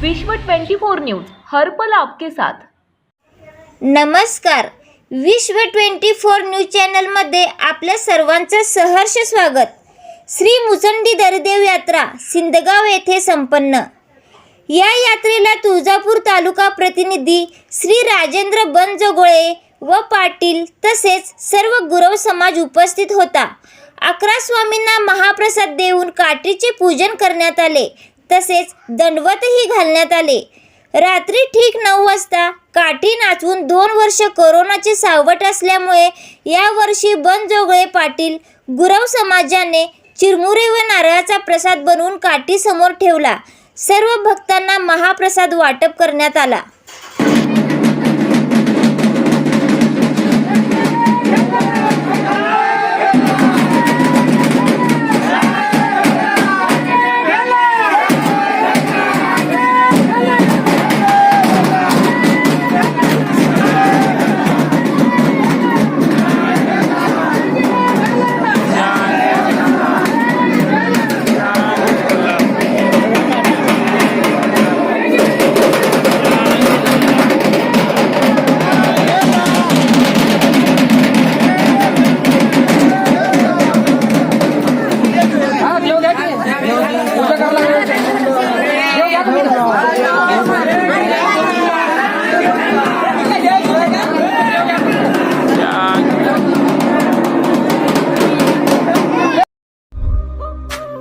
विश्व 24 न्यूज हर पल आपके साथ. नमस्कार. विश्व ट्वेंटी फोर न्यूज चॅनलमध्ये आपल्या सर्वांचं सहर्ष स्वागत. श्री मुचंडी दरदेव यात्रा सिंदगाव येथे संपन्न. या यात्रेला तुळजापूर तालुका प्रतिनिधी श्री राजेंद्र बनजगोळे व पाटील तसेच सर्व गुरव समाज उपस्थित होता. अकरा स्वामींना महाप्रसाद देऊन काठीचे पूजन करण्यात आले. तसेच दंडवतही घालण्यात आले. रात्री ठीक नऊ वाजता काठी नाचवून दोन वर्ष कोरोनाची सावट असल्यामुळे यावर्षी बनजोगळे पाटील गुरव समाजाने चिरमुरे व नारळाचा प्रसाद बनवून काठी समोर ठेवला. सर्व भक्तांना महाप्रसाद वाटप करण्यात आला.